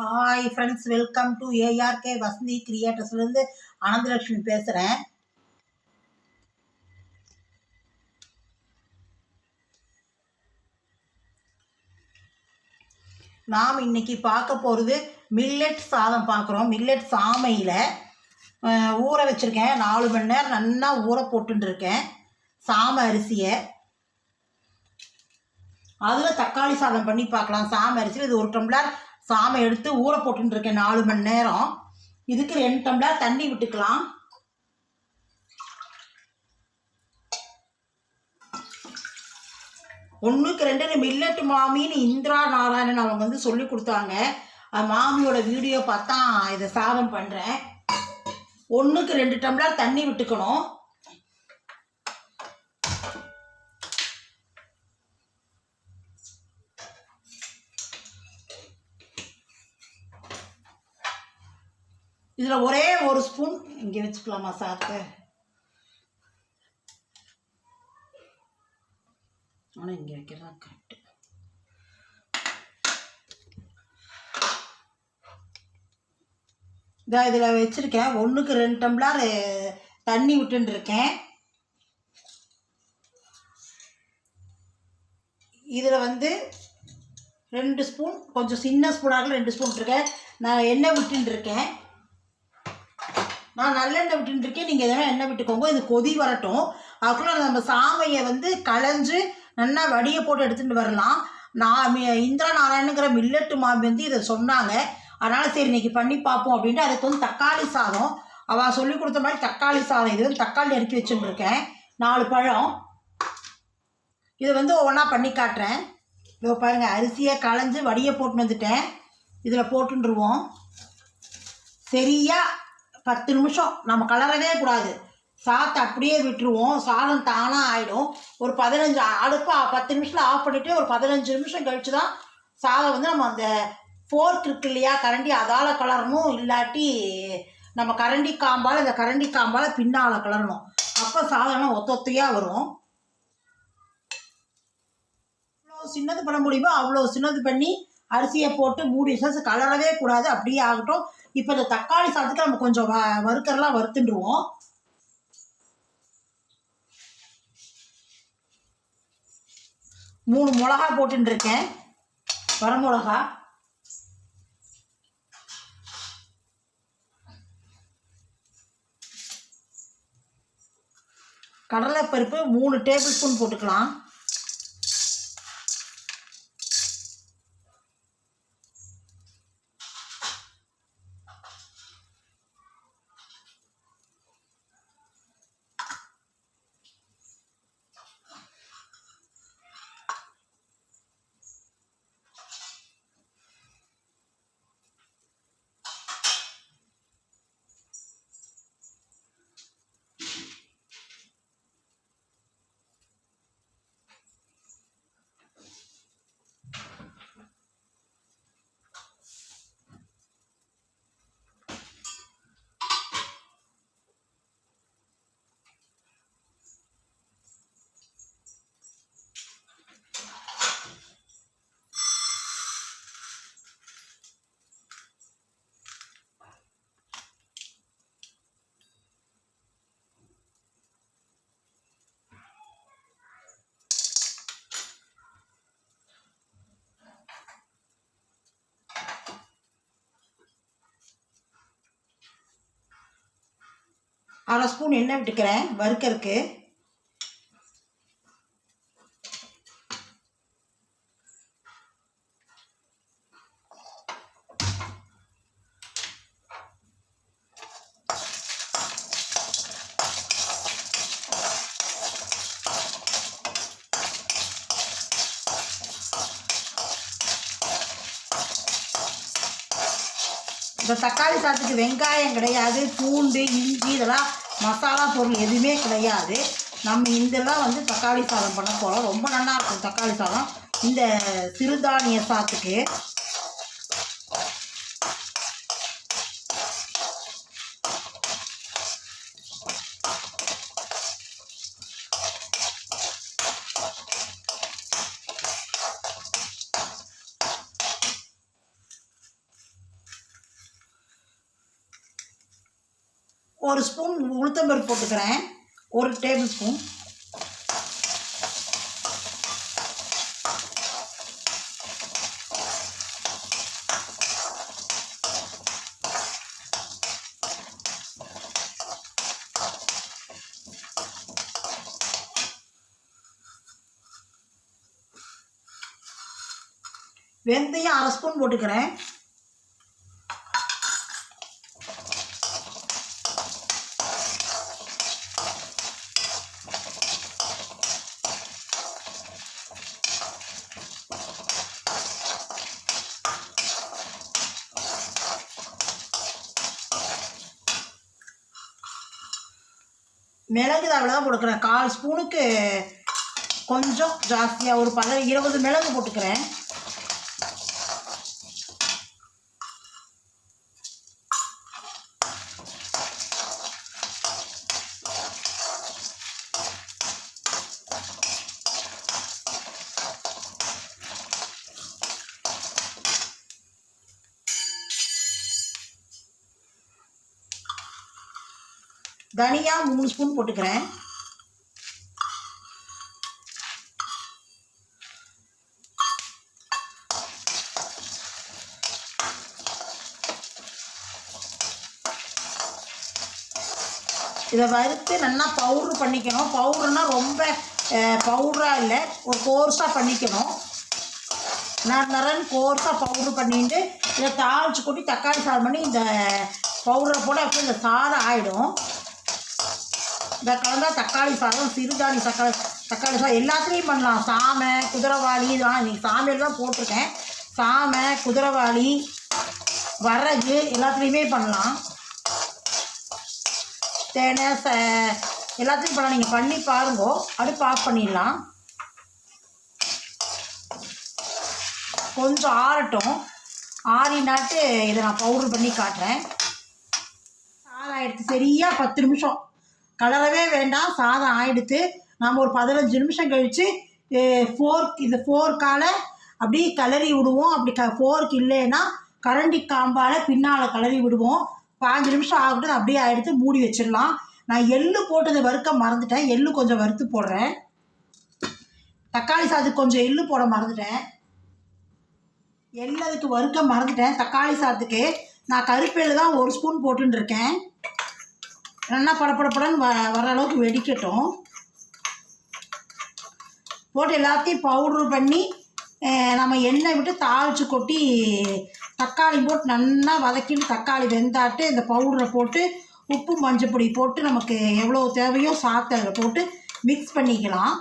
Hi friends welcome to ARK Vasanthi கிரியேட்டர்ஸ்லேருந்து Ananthalakshmi பேசுகிறேன் நாம் இன்னைக்கு பார்க்க போகிறது மில்லட் சாதம் பார்க்குறோம். மில்லட் சாமையில் ஊற வச்சுருக்கேன். நாலு மணி நேரம் நல்லா ஊற போட்டுருக்கேன் சாமை அரிசியை. அதில் தக்காளி சாதம் பண்ணி பார்க்கலாம். சாமை அரிசியில் இது ஒரு டம்ளர் சாமை எடுத்து ஊற போட்டுருக்கேன் நாலு மணி நேரம். இதுக்கு ரெண்டு டம்ளர் தண்ணி விட்டுக்கலாம். ஒன்றுக்கு ரெண்டு மில்லட்டு மாமின்னு இந்திரா நாராயணன் அவங்க வந்து சொல்லி கொடுத்தாங்க. மாமியோட வீடியோ பார்த்தா இதை சாதம் பண்ணுறேன் ஒன்றுக்கு ரெண்டு டம்ளர் தண்ணி விட்டுக்கணும். இதில் ஒரே ஒரு ஸ்பூன் இங்கே வச்சுக்கலாமா சாத்தை ஆனால் இங்கே வைக்கிறதா கரெக்டு இதா இதில் வச்சுருக்கேன். ஒன்றுக்கு ரெண்டு டம்ளார் தண்ணி விட்டுருக்கேன் இதில் வந்து ரெண்டு ஸ்பூன் கொஞ்சம் சின்ன ஸ்பூனாக ரெண்டு ஸ்பூன் இருக்கேன் நான் எண்ணெய் விட்டுருக்கேன் நான் நல்லெண்ணெய் விட்டுருக்கேன் நீங்கள் எதனா எண்ணெய் விட்டுக்கோங்க. இது கொதி வரட்டும். அதுக்குள்ளே நம்ம சாமையை வந்து களைஞ்சு நல்லா வடியை போட்டு எடுத்துகிட்டு வரலாம். நான் இந்திரா நாராயணுங்கிற மில்லட்டு மாமி வந்து இதை சொன்னாங்க. அதனால் சரி இன்னைக்கு பண்ணி பார்ப்போம் அப்படின்ட்டு அதுக்கு வந்து தக்காளி சாதம். அவள் சொல்லி கொடுத்த மாதிரி தக்காளி சாதம். இது வந்து தக்காளி நறுக்கி வச்சுட்டுருக்கேன் நாலு பழம். இதை வந்து ஒவ்வொன்றா பண்ணி காட்டுறேன். இதோ பாருங்கள் அரிசியை களைஞ்சு வடியை போட்டு வந்துட்டேன். இதில் போட்டுருவோம் சரியாக பத்து நிமிஷம். நம்ம கலரவே கூடாது. சாத்தை அப்படியே விட்டுருவோம். சாதம் தானாக ஆகிடும் ஒரு பதினஞ்சு அடுப்பை பத்து நிமிஷத்தில் ஆஃப் பண்ணிவிட்டு ஒரு பதினஞ்சு நிமிஷம் கழித்து தான் சாதம் வந்து நம்ம அந்த ஃபோர்க் இருக்கு இல்லையா கரண்டி அதால் கலரணும். இல்லாட்டி நம்ம கரண்டி காம்பால் இந்த கரண்டி காம்பால் பின்னால் கலரணும். அப்போ சாதம்லாம் ஒத்த ஒத்தையாக வரும். அவ்வளோ சின்னது பண்ண முடியுமோ? அவ்வளோ சின்னது பண்ணி அரிசியை போட்டு மூடி வச்சு கலரவே கூடாது. அப்படியே ஆகட்டும். இப்போ இந்த தக்காளி சாதத்துக்கு நம்ம கொஞ்சம் வ வறுக்கறலாம் வறுத்துண்டுருவோம் மூணு மிளகா போட்டுருக்கேன் வரமிளகா. கடலைப்பருப்பு மூணு டேபிள் ஸ்பூன் போட்டுக்கலாம். அரை ஸ்பூன் எண்ணெய் விட்டுக்கிறேன் வறுக்கறதுக்கு. தக்காளி சாதத்துக்கு வெங்காயம் கிடையாது பூண்டு இஞ்சி இதெல்லாம் மசாலா பொருள் எதுவுமே கிடையாது. நம்ம இதெல்லாம் வந்து தக்காளி சாதம் பண்ண போகிறோம் ரொம்ப நல்லா இருக்கும் தக்காளி சாதம். இந்த சிறுதானிய சாத்துக்கு ஒரு ஸ்பூன் உளுத்தம்பருப்பு போட்டுக்கிறேன். ஒரு டேபிள் ஸ்பூன். வெந்தயம் அரை ஸ்பூன் போட்டுக்கிறேன் மிளகு அவ்வளோதான் போட்டுக்கிறேன் கால் ஸ்பூனுக்கு கொஞ்சம் ஜாஸ்தியாக ஒரு பத இருபது மிளகு போட்டுக்கிறேன். தனியா மூணு ஸ்பூன் போட்டுக்கிறேன் இதை வறுத்து நல்லா பவுட்ரு பண்ணிக்கணும். பவுட்ருனா ரொம்ப பவுடராக இல்லை ஒரு கோர்ஸாக பண்ணிக்கணும். நான் நிறன் கோர்ஸாக பவுட்ரு பண்ணிட்டு இதை தாளிச்சு கொட்டி தக்காளி சாதம் பண்ணி இந்த பவுடரை போட அப்படியே இந்த சாதம் ஆகிடும் இந்த கலந்தா தக்காளி சாதம் சிறுதானி தக்காளி தக்காளி சாதம் எல்லாத்துலேயும் பண்ணலாம். சாமை குதிரைவாளி இதெல்லாம் இன்றைக்கி சாமையில் தான் போட்டிருக்கேன். சாமை குதிரைவாளி வரகு எல்லாத்துலேயுமே பண்ணலாம். சேனை ச எல்லாத்தையும் பண்ண நீங்கள் பண்ணி பாருங்கோ. அடுப்பு ஆஃப் பண்ணிடலாம். கொஞ்சம் ஆறட்டும். ஆறினாட்டு இதை நான் பவுட்ரு பண்ணி காட்டுறேன். சாதம் ஆயிடுச்சு. சரியாக பத்து நிமிஷம். கலரவே வேண்டாம். சாதம் ஆகிடுத்து நாம் ஒரு பதினஞ்சு நிமிஷம் கழித்து ஃபோர்க் இது ஃபோர்க்கால் அப்படியே கிளறி விடுவோம். அப்படி க ஃபோர்க் இல்லைன்னா கரண்டி காம்பால் பின்னால் கிளறி விடுவோம். பாஞ்சு நிமிஷம் ஆகட்டும் அப்படியே எடுத்து மூடி வச்சிடலாம். நான் எள்ளு போட்டதை வறுக்க மறந்துட்டேன். எள்ளு கொஞ்சம் வறுத்து போடுறேன். தக்காளி சாதத்துக்கு கொஞ்சம் எள்ளு போட மறந்துட்டேன். எள்ளு அதுக்கு வறுக்க மறந்துட்டேன். தக்காளி சாதத்துக்கு நான் கருப்பேலு தான் ஒரு ஸ்பூன் போட்டுருக்கேன் நல்லா படப்படப்படன்னு வ வர அளவுக்கு வெடிக்கட்டும். போட்டு எல்லாத்தையும் பவுட்ரு பண்ணி நம்ம எண்ணெய் விட்டு தாளித்து கொட்டி தக்காளி போட்டு நல்லா வதக்கிட்டு தக்காளி வெந்தாட்டு இந்த பவுடரை போட்டு உப்பு மஞ்சப்பொடி போட்டு நமக்கு எவ்வளோ தேவையோ சாத்து அதில் போட்டு மிக்ஸ் பண்ணிக்கலாம்.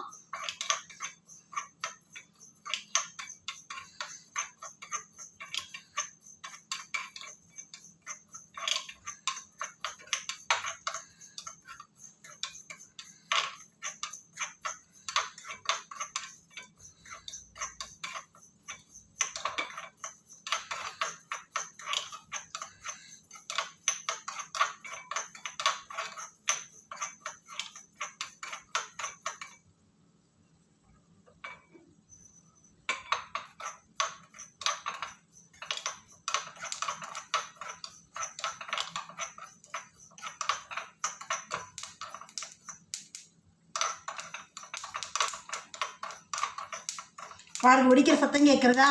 பாருங்க வெடிக்கிற சத்தம் கேட்குறதா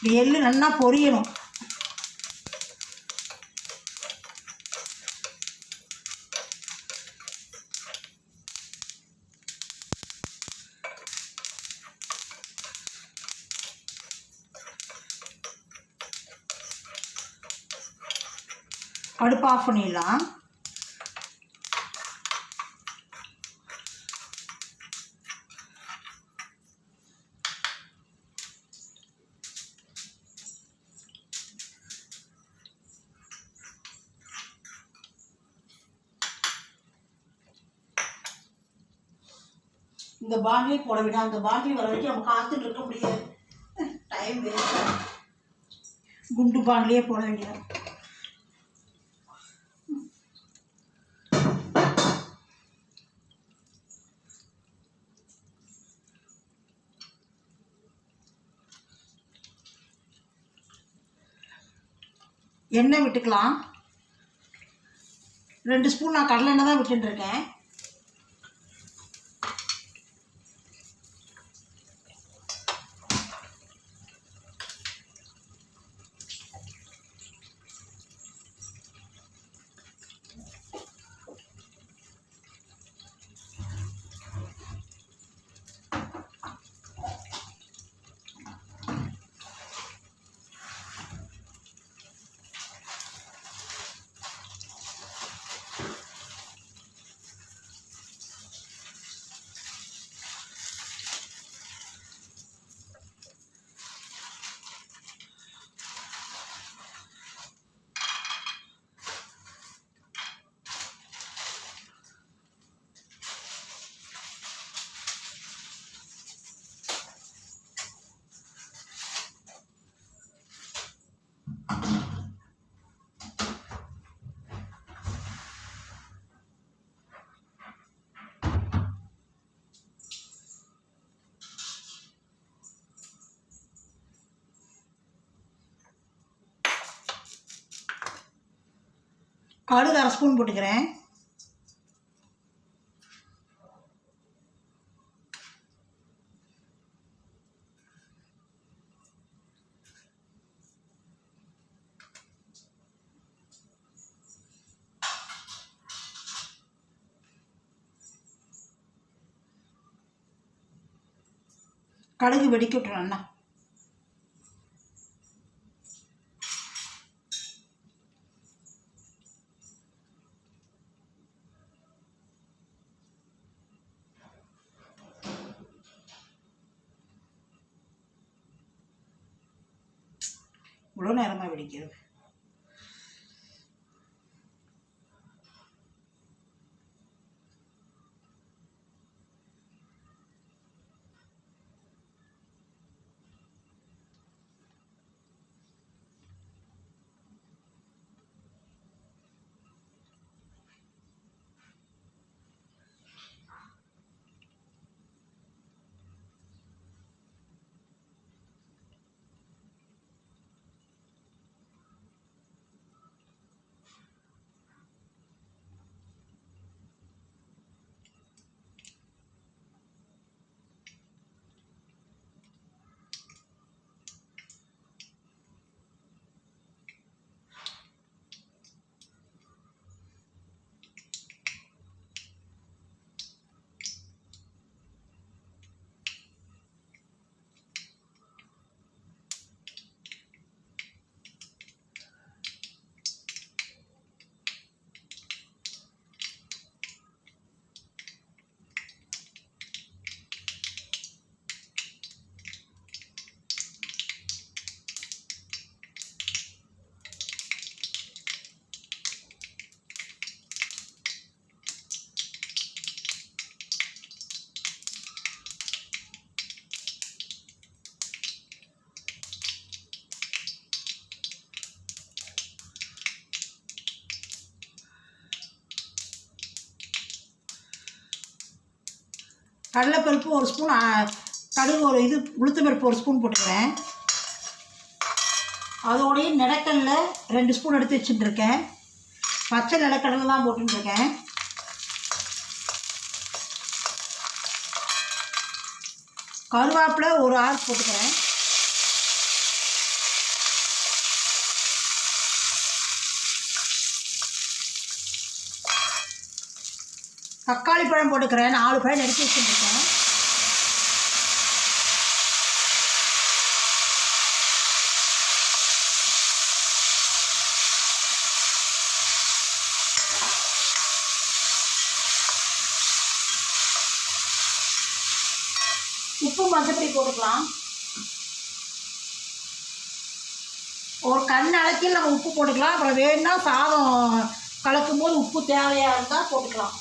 இந்த எள்ளு நல்லா பொரியணும். அடுப்பு ஆஃப் பண்ணிடலாம். இந்த பாண்டிலே போட விடா அந்த பாண்டி வர வரைக்கும் நம்ம காத்துட்டு இருக்க முடியாது. டைம் வேஸ்ட் குண்டு பாண்டிலே போட வேண்டியது எண்ணெய் விட்டுக்கலாம். ரெண்டு ஸ்பூன் நான் கடலை எண்ணெய் தான் விட்டுருக்கேன் கடுகு அரை ஸ்பூன் போட்டுக்கிறேன். கடுகு வெடிக்க விட்டுறேன் அண்ணா. கடலைப்பருப்பு ஒரு ஸ்பூன் கடுகு ஒரு இது உளுத்தம்பருப்பு ஒரு ஸ்பூன் போட்டுக்கிறேன். அதோடையும் நிலக்கடல ரெண்டு ஸ்பூன் எடுத்து வச்சுட்டுருக்கேன். பச்சை நிலக்கடலை தான் போட்டுருக்கேன் கருவேப்பிலை ஒரு ஆறு போட்டுக்கிறேன். தக்காளி பழம் போட்டுக்கிறேன். நாலு பழம் நெருக்கி வச்சுருக்கேன். உப்பு மஞ்சப்பொடி போட்டுக்கலாம். ஒரு கண் அளக்கில் நம்ம உப்பு போட்டுக்கலாம். அப்புறம் வேணும்னா சாதம் கலக்கும் போது உப்பு தேவையாக இருந்தால் போட்டுக்கலாம்.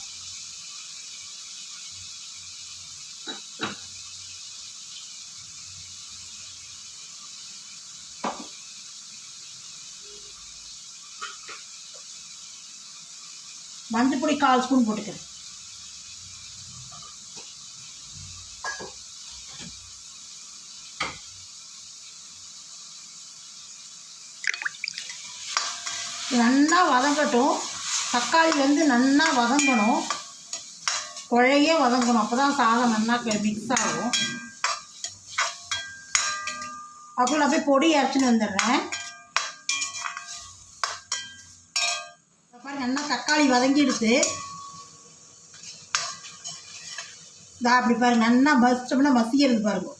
மஞ்சப்பொடி கால் ஸ்பூன் போட்டுக்கிறேன் நல்லா வதங்கட்டும். தக்காளி வந்து நல்லா வதங்கணும். குழைய வதங்கணும். அப்போ தான் சாதம் நல்லா மிக்ஸ் ஆகும். அப்புறம் அப்படியே பொடி இறச்சின்னு வந்துடுறேன். தக்காளி வதங்கிடுது. இதா அப்படி பாருங்க நல்லா மசிச்சோம்னா மசிக்கிறது பாருங்க.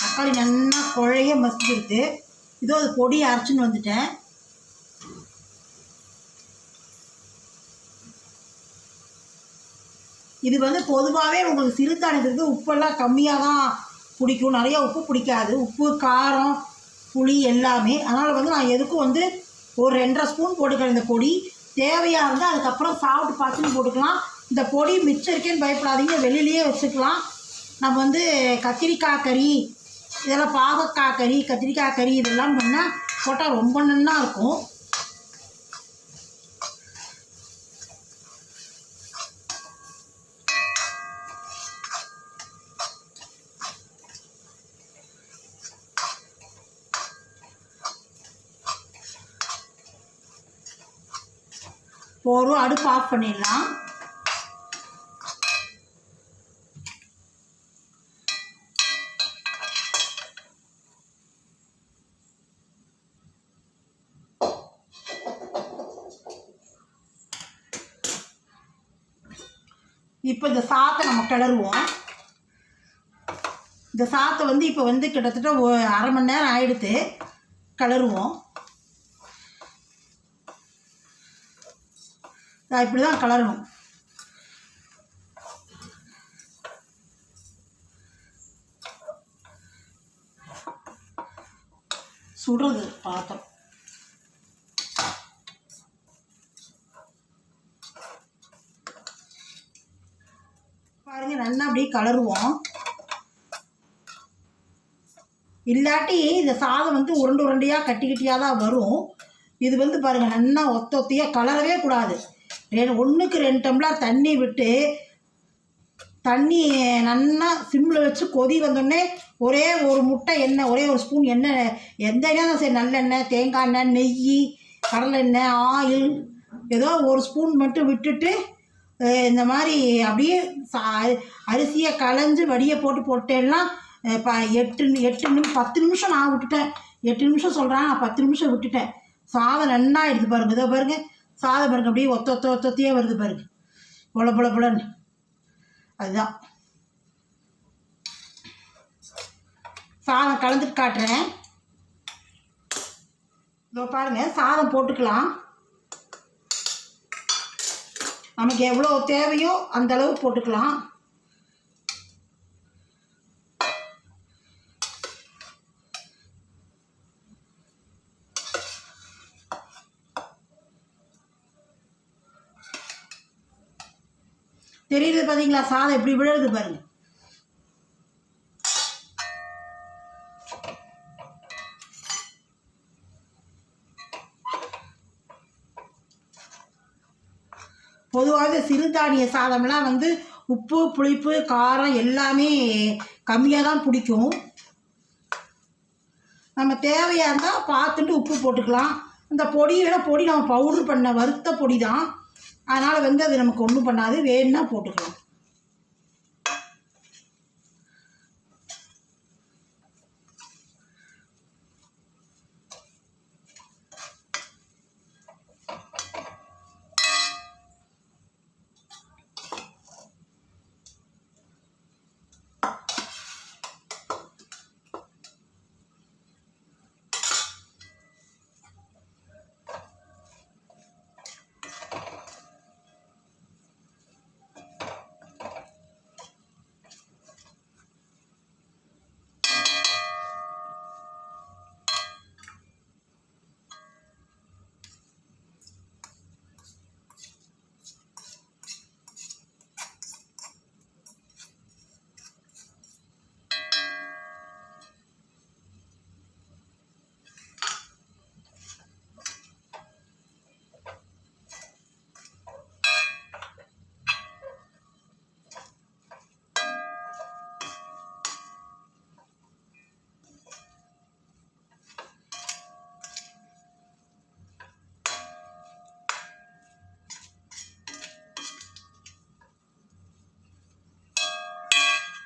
தக்காளி நல்லா குழைய மசிக்கிறது இதோ அது பொடி அரைச்சின்னு வந்துட்டேன். இது வந்து பொதுவாகவே உங்களுக்கு சிறுதானியத்துக்கு உப்பெல்லாம் கம்மியாக தான் பிடிக்கும். நிறைய உப்பு பிடிக்காது. உப்பு காரம் புளி எல்லாமே. அதனால் வந்து நான் எதுக்கும் வந்து ஒரு ரெண்டரை ஸ்பூன் போட்டுக்கிறேன் இந்த பொடி. தேவையாக இருந்தால் அதுக்கப்புறம் சாப்பிட்டு பார்த்துன்னு போட்டுக்கலாம். இந்த பொடி மிச்சம் இருக்கேன்னு பயப்படாதீங்க. வெளியிலேயே வச்சுக்கலாம். நம்ம வந்து கத்திரிக்காய் கறி இதெல்லாம் பாகக்காய் கறி கத்திரிக்காய் கறி இதெல்லாம் பண்ணால் போட்டால் ரொம்ப நல்லா இருக்கும். போகிறோம் அடுப்பு ஆஃப் பண்ணிடலாம். இப்போ இந்த சாத்தை நம்ம கிளறுவோம். இந்த சாத்தை வந்து இப்போ வந்து கிட்டத்தட்ட அரை மணி நேரம் ஆயிடுத்து. கிளறுவோம். இப்படி தான் கலரணும். சுடுறது பாத்திரம். பாருங்க நல்லா அப்படியே கலருவோம். இல்லாட்டி இந்த சாதம் வந்து உருண்டு உருண்டையாக கட்டி கட்டியாக தான் வரும். இது வந்து பாருங்கள் நல்லா ஒத்த ஒத்தையாக கலரவே கூடாது. ரெண்டு ஒன்றுக்கு ரெண்டு டம்ளர் தண்ணி விட்டு தண்ணி நல்லா சிம்மில் வச்சு கொதி வந்தோடனே ஒரே ஒரு முட்டை எண்ணெய் ஒரே ஒரு ஸ்பூன் எண்ணெய் எந்த எண்ணெய் தான் சரி நல்லெண்ணெய் தேங்காய் எண்ணெய் நெய் கடலெண்ணெய் ஆயில் ஏதோ ஒரு ஸ்பூன் மட்டும் விட்டுட்டு இந்த மாதிரி அப்படியே சா அரிசியை களைஞ்சு வடியை போட்டு போட்டேன்னா இப்போ எட்டு எட்டு நிமிஷம் பத்து நிமிஷம் நான் விட்டுட்டேன். எட்டு நிமிஷம் சொல்கிறேன் நான் பத்து நிமிஷம் விட்டுட்டேன். சாதம் நல்லா எடுத்து பாருங்க இதோ பாருங்கள் சாதம் பாருங்க அப்படியே ஒத்த ஒத்த ஒத்தத்தையே வருது பாருங்க. பொல பொல பொலன்னு. அதுதான். சாதம் கலந்துட்டு காட்டுறேன். இதோ பாருங்க சாதம் போட்டுக்கலாம். நமக்கு எவ்வளோ தேவையோ அந்த அளவு போட்டுக்கலாம். தெரியுது பார்த்தீங்களா சாதம் எப்படி விழுது பாருங்க. பொதுவாக சிறுதானிய சாதம்லாம் வந்து உப்பு புளிப்பு காரம் எல்லாமே கம்மியாக தான் பிடிக்கும். நம்ம தேவையாக இருந்தால் பார்த்துட்டு உப்பு போட்டுக்கலாம். இந்த பொடியில் பொடி நம்ம பவுட்ரு பண்ண வறுத்த பொடி தான் அதனால் வந்து அது நமக்கு ஒன்றும் பண்ணாது வேணும்னா போட்டுக்கலாம்.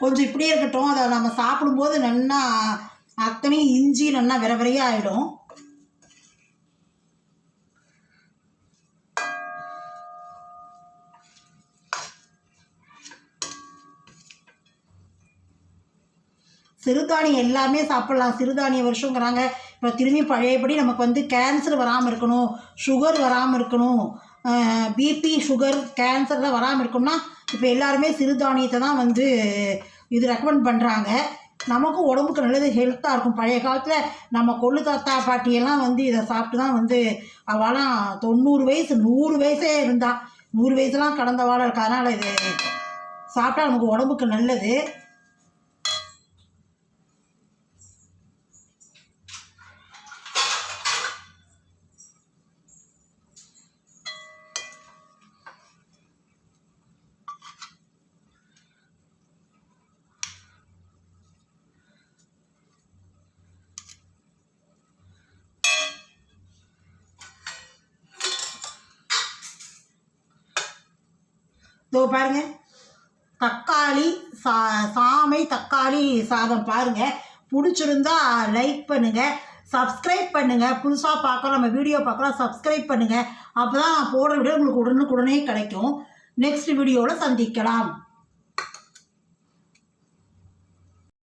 கொஞ்சம் இப்படியே இருக்கட்டும். அதை நம்ம சாப்பிடும்போது நல்லா அத்தனையும் இஞ்சி நல்லா விர விரையாக ஆகிடும் சிறுதானியம் எல்லாமே சாப்பிட்லாம். சிறுதானிய வருஷங்கிறாங்க. இப்போ திரும்பி பழையபடி நமக்கு வந்து கேன்சர் வராமல் இருக்கணும். சுகர் வராமல் இருக்கணும். பிபி சுகர் கேன்சர்லாம் வராமல் இருக்கணும்னா இப்போ எல்லாருமே சிறுதானியத்தை தான் வந்து இது ரெக்கமெண்ட் பண்ணுறாங்க நமக்கும் உடம்புக்கு நல்லது ஹெல்த்தாக இருக்கும். பழைய காலத்தில் நம்ம கொள்ளு தாத்தா பாட்டியெல்லாம் வந்து இதை சாப்பிட்டு தான் வந்து அவெல்லாம் தொண்ணூறு வயசு நூறு வயசே இருந்தா. நூறு வயசுலாம் கடந்தவாள் இருக்கு. அதனால் இது சாப்பிட்டா நமக்கு உடம்புக்கு நல்லது. இதோ பாருங்க. தக்காளி சா சாமை தக்காளி சாதம் பாருங்க. பிடிச்சிருந்தா லைக் பண்ணுங்க. சப்ஸ்கிரைப் பண்ணுங்க. புதுசாக பார்க்குறோம் நம்ம வீடியோ பார்க்குறோம் சப்ஸ்கிரைப் பண்ணுங்க. அப்போ தான் நான் போடுற வீடியோ உங்களுக்கு உடனுக்குடனே கிடைக்கும். நெக்ஸ்ட் வீடியோவில் சந்திக்கலாம்.